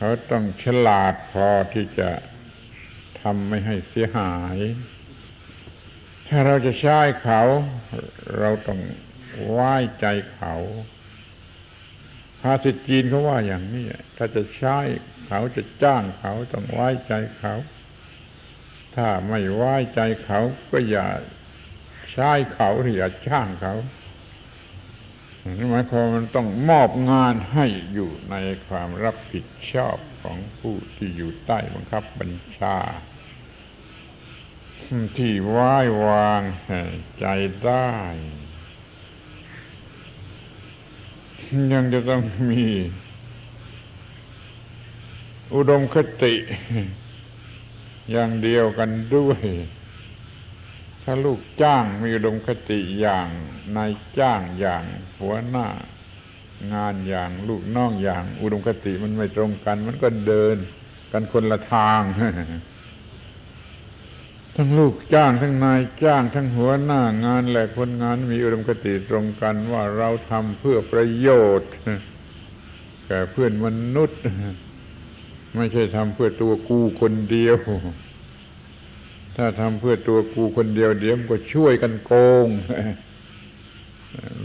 เขาต้องฉลาดพอที่จะทำไม่ให้เสียหาย ถ้าเราจะใช้เขา เราต้องไหว้ใจเขาภาษิตจีนเขาว่าอย่างนี้ ถ้าจะใช้เขาจะจ้างเขาต้องไว้ใจเขา ถ้าไม่ไว้ใจเขาก็อย่าใช้เขาหรืออย่าจ้างเขา หมายความมันต้องมอบงานให้อยู่ในความรับผิดชอบของผู้ที่อยู่ใต้บังคับบัญชา ที่ไว้วางใจได้ ยังจะต้องมี อุดมคติ อย่างเดียวกันด้วย ถ้าลูกจ้างมีอุดมคติอย่างนายจ้างอย่างหัวหน้า งานอย่างลูกน้องอย่าง อุดมคติมันไม่ตรงกัน มันก็เดินกันคนละทาง ทั้งลูกจ้างทั้งนายจ้างทั้งหัวหน้างานและคนงานมีอุดมคติตรงกันว่าเราทำเพื่อประโยชน์แก่เพื่อนมนุษย์ ไม่ใช่ทำเพื่อตัวกูคนเดียว ถ้าทำเพื่อตัวกูคนเดียวเดี๋ยวก็ช่วยกันโกง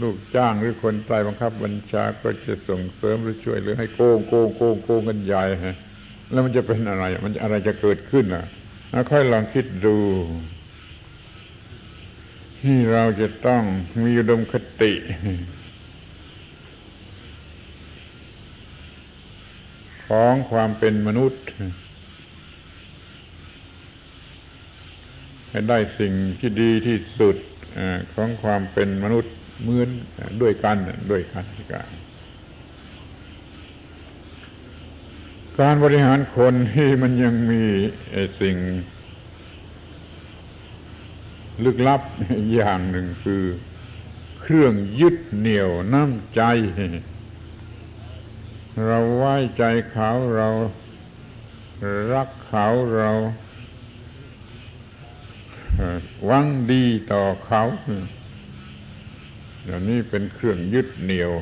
ลูกจ้างหรือคนใต้บังคับบัญชาก็จะส่งเสริมหรือช่วยหรือให้โกงโกงโกงโกงกันใหญ่ฮะแล้วมันจะเป็นอะไรมันอะไรจะเกิดขึ้นอะค่อยลองคิดดูที่เราจะต้องมีอุดมคติ ของความเป็นมนุษย์ ให้ได้สิ่งที่ดีที่สุดของความเป็นมนุษย์เหมือนด้วยกันด้วยกันกันการบริหารคนที่มันยังมีสิ่ง ลึกลับอย่างหนึ่งคือ เครื่องยึดเหนี่ยวน้ำใจ เราไว้ใจเขาเรารักเขาเรา หวังดีต่อเขาเดี๋ยวนี้เป็นเครื่องยึดเหนี่ยว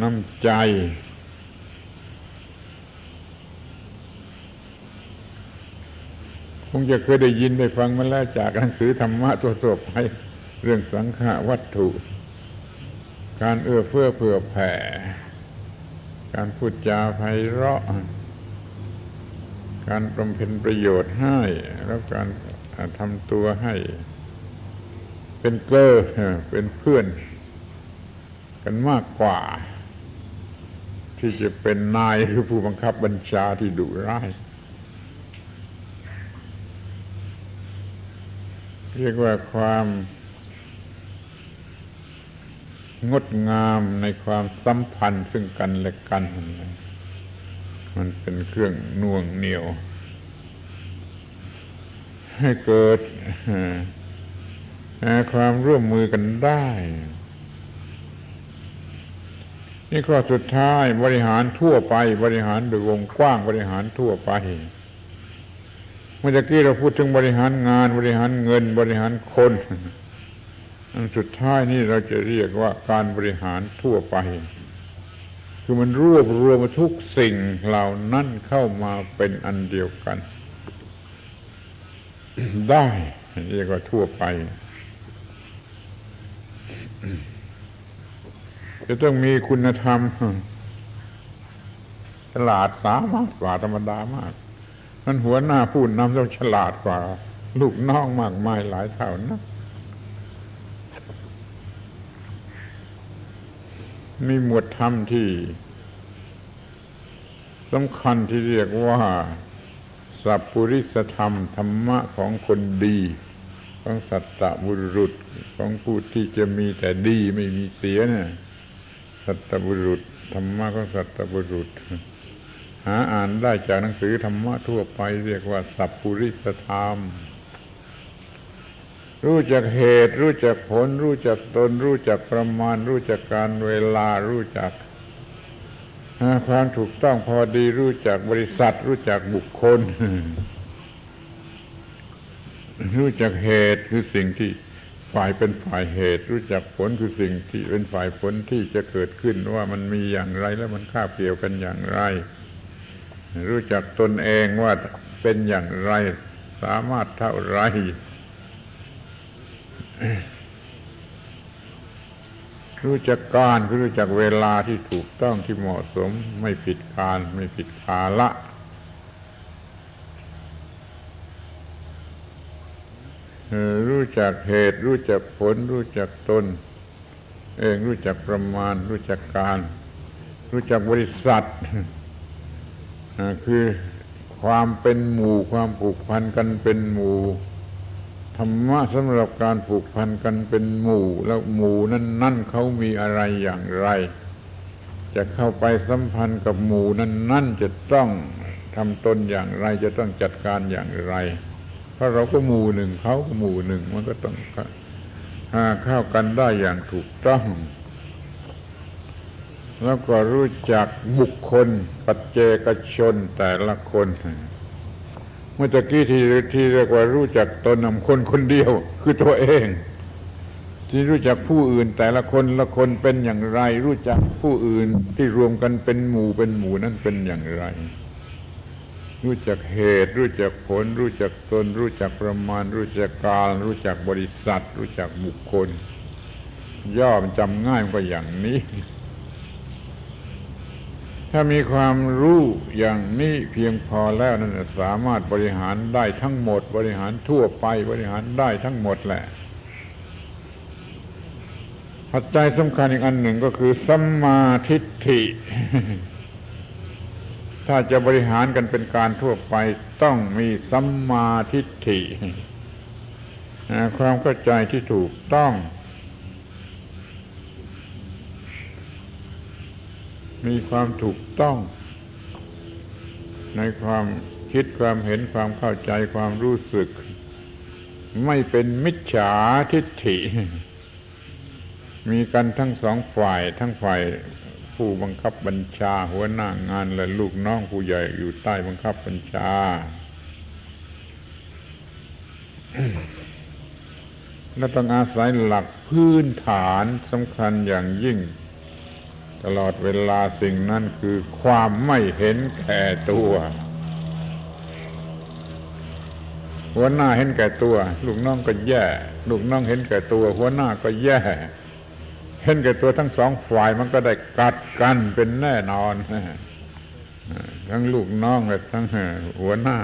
น้ำใจ คงจะเคยได้ยินได้ฟังมาแล้วจากหนังสือธรรมะตัวๆไปเรื่องสังฆวัตถุ การเอื้อเฟื้อเผื่อแผ่ การพูดจาไพเราะ การบำเพ็ญประโยชน์ให้ แล้วการทำตัวให้ เป็นเกลอเป็นเพื่อน กันมากกว่า ที่จะเป็นนายหรือผู้บังคับบัญชาที่ดุร้ายเรียกว่าความงดงามในความสัมพันธ์ซึ่งกันและกัน มันเป็นเครื่องน่วงเหนียว ให้เกิดความร่วมมือกันได้ นี่ข้อสุดท้ายบริหารทั่วไป บริหารโดยวงกว้างบริหารทั่วไปเมื่อกี้เราพูดถึงบริหารงานบริหารเงินบริหารคนอันสุดท้ายนี่เราจะเรียกว่าการบริหารทั่วไป คือมันรวบรวมทุกสิ่งเหล่านั้นเข้ามาเป็นอันเดียวกัน ได้เรียกว่าทั่วไปจะต้องมีคุณธรรมฉลาดสามารถกว่าธรรมดามากนั้นหัวหน้าพูดนำต้องฉลาดกว่า ลูกน้องมากมายหลายเท่านะ มีหมวดธรรมที่สำคัญที่เรียกว่าสัพพุริสธรรม ธรรมะของคนดี ของสัตตบุรุษของผู้ที่จะมีแต่ดีไม่มีเสียเนี่ยสัตตบุรุษ ธรรมะของสัตตบุรุษ หาอ่านได้จากหนังสือธรรมะทั่วไป เรียกว่าสัพพุริสธรรม รู้จักเหตุ รู้จักผล รู้จักตน รู้จักประมาณ รู้จักการเวลารู้จักความถูกต้องพอดีรู้จักบริษัท รู้จักบุคคล รู้จักเหตุคือสิ่งที่ฝ่ายเป็นฝ่ายเหตุ รู้จักผลคือสิ่งที่เป็นฝ่ายผลที่จะเกิดขึ้นว่ามันมีอย่างไรแล้วมันคาบเกี่ยวกันอย่างไร รู้จักตนเองว่าเป็นอย่างไร สามารถเท่าไร รู้จักการคือรู้จักเวลาที่ถูกต้องที่เหมาะสม ไม่ผิดการไม่ผิดกาละ รู้จักเหตุ รู้จักผล รู้จักตน เองรู้จักประมาณ รู้จักการ รู้จักบริษัทคือความเป็นหมู่ความผูกพันกันเป็นหมู่ ธรรมะสำหรับการผูกพันกันเป็นหมู่ แล้วหมู่นั้นนั่นเขามีอะไรอย่างไร จะเข้าไปสัมพันธ์กับหมู่นั้นนั่นจะต้องทำตนอย่างไร จะต้องจัดการอย่างไร เพราะเราก็หมู่หนึ่งเขาก็หมู่หนึ่งมันก็ต้องหาเข้ากันได้อย่างถูกต้องแล้วก็รู้จักบุคคล ปัจเจกชนแต่ละคน เมื่อตะกี้ที่ที่เรียกว่ารู้จักตนนำคนคนเดียว คือตัวเอง ที่รู้จักผู้อื่นแต่ละคนละคนเป็นอย่างไร รู้จักผู้อื่นที่รวมกันเป็นหมู่เป็นหมู่นั้นเป็นอย่างไร รู้จักเหตุ รู้จักผล รู้จักตน รู้จักประมาณ รู้จักกาลรู้จักบริษัท รู้จักบุคคล ย่อมจำง่ายก็อย่างนี้ ถ้ามีความรู้อย่างนี้เพียงพอแล้วนั่นสามารถบริหารได้ทั้งหมด บริหารทั่วไปบริหารได้ทั้งหมดแหละปัจจัยสำคัญอีกอันหนึ่งก็คือสัมมาทิฏฐิ ถ้าจะบริหารกันเป็นการทั่วไปต้องมีสัมมาทิฏฐิความเข้าใจที่ถูกต้อง มีความถูกต้อง ในความคิดความเห็นความเข้าใจความรู้สึก ไม่เป็นมิจฉาทิฏฐิ มีกันทั้งสองฝ่ายทั้งฝ่ายผู้บังคับบัญชาหัวหน้างานและลูกน้องผู้ใหญ่อยู่ใต้บังคับบัญชา และต้องอาศัยหลักพื้นฐานสำคัญอย่างยิ่ง ตลอดเวลาสิ่งนั้นคือความไม่เห็นแก่ตัวหัวหน้าเห็นแก่ตัว ลูกน้องก็แย่ ลูกน้องเห็นแก่ตัว หัวหน้าก็แย่ เห็นแก่ตัวทั้งสองฝ่ายมันก็ได้กัดกันเป็นแน่นอนทั้งลูกน้องและทั้งหัวหน้า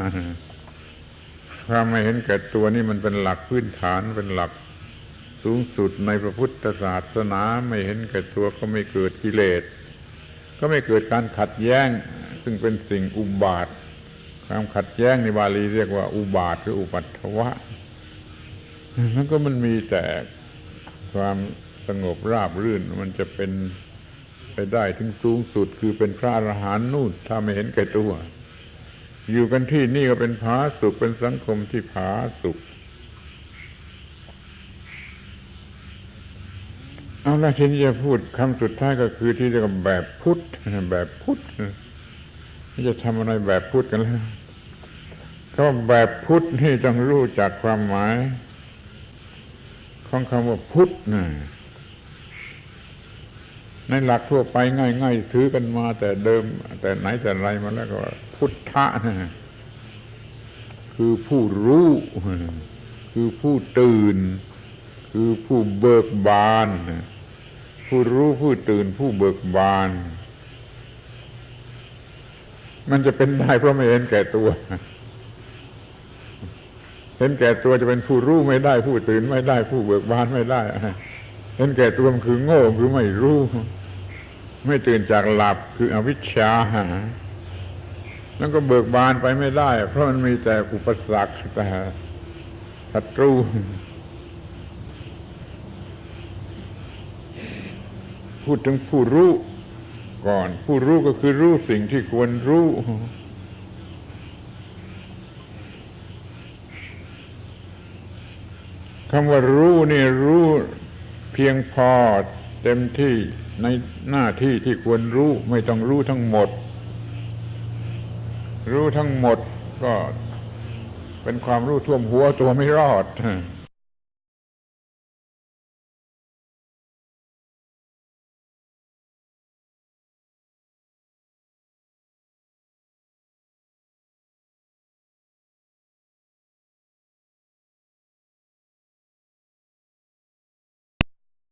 ความไม่เห็นแก่ตัวนี่มันเป็นหลักพื้นฐานเป็นหลัก สูงสุดในพระพุทธศาสนาไม่เห็นแก่ตัวก็ไม่เกิดกิเลส ก็ไม่เกิดการขัดแย้ง ซึ่งเป็นสิ่งอุบาทความขัดแย้งในบาลีเรียกว่าอุบาทหรืออุปัตถวะแล้วก็มันมีแต่ความสงบราบรื่นมันจะเป็นไปได้ถึงสูงสุดคือเป็นพระอรหันต์นู่นถ้าไม่เห็นแก่ตัว อยู่กันที่นี่ก็เป็นผาสุขเป็นสังคมที่ผาสุข เอาละทีนี้จะพูดคำสุดท้ายก็คือที่เรียกว่าแบบพุทธแบบพุทธจะทำอะไรแบบพุทธกันแล้วเขาแบบพุทธนี่ต้องรู้จักความหมาย ของคำว่าพุทธนะในหลักทั่วไปง่ายๆถือกันมาแต่เดิม แต่ไหนแต่ไรมาแล้วก็พุทธะนะคือผู้รู้ คือผู้ตื่น คือผู้เบิกบาน ผู้รู้ผู้ตื่นผู้เบิกบาน มันจะเป็นได้เพราะไม่เห็นแก่ตัว เห็นแก่ตัวจะเป็นผู้รู้ไม่ได้ ผู้ตื่นไม่ได้ ผู้เบิกบานไม่ได้ เห็นแก่ตัวมันคือโง่คือไม่รู้ ไม่ตื่นจากหลับคืออวิชชาแล้วก็เบิกบานไปไม่ได้ เพราะมันมีแต่อุปสรรคแต่ศัตรู พูดถึงผู้รู้ก่อน ผู้รู้ก็คือรู้สิ่งที่ควรรู้คำว่ารู้นี่รู้เพียงพอเต็มที่ในหน้าที่ที่ควรรู้ไม่ต้องรู้ทั้งหมด รู้ทั้งหมดก็เป็นความรู้ท่วมหัวตัวไม่รอด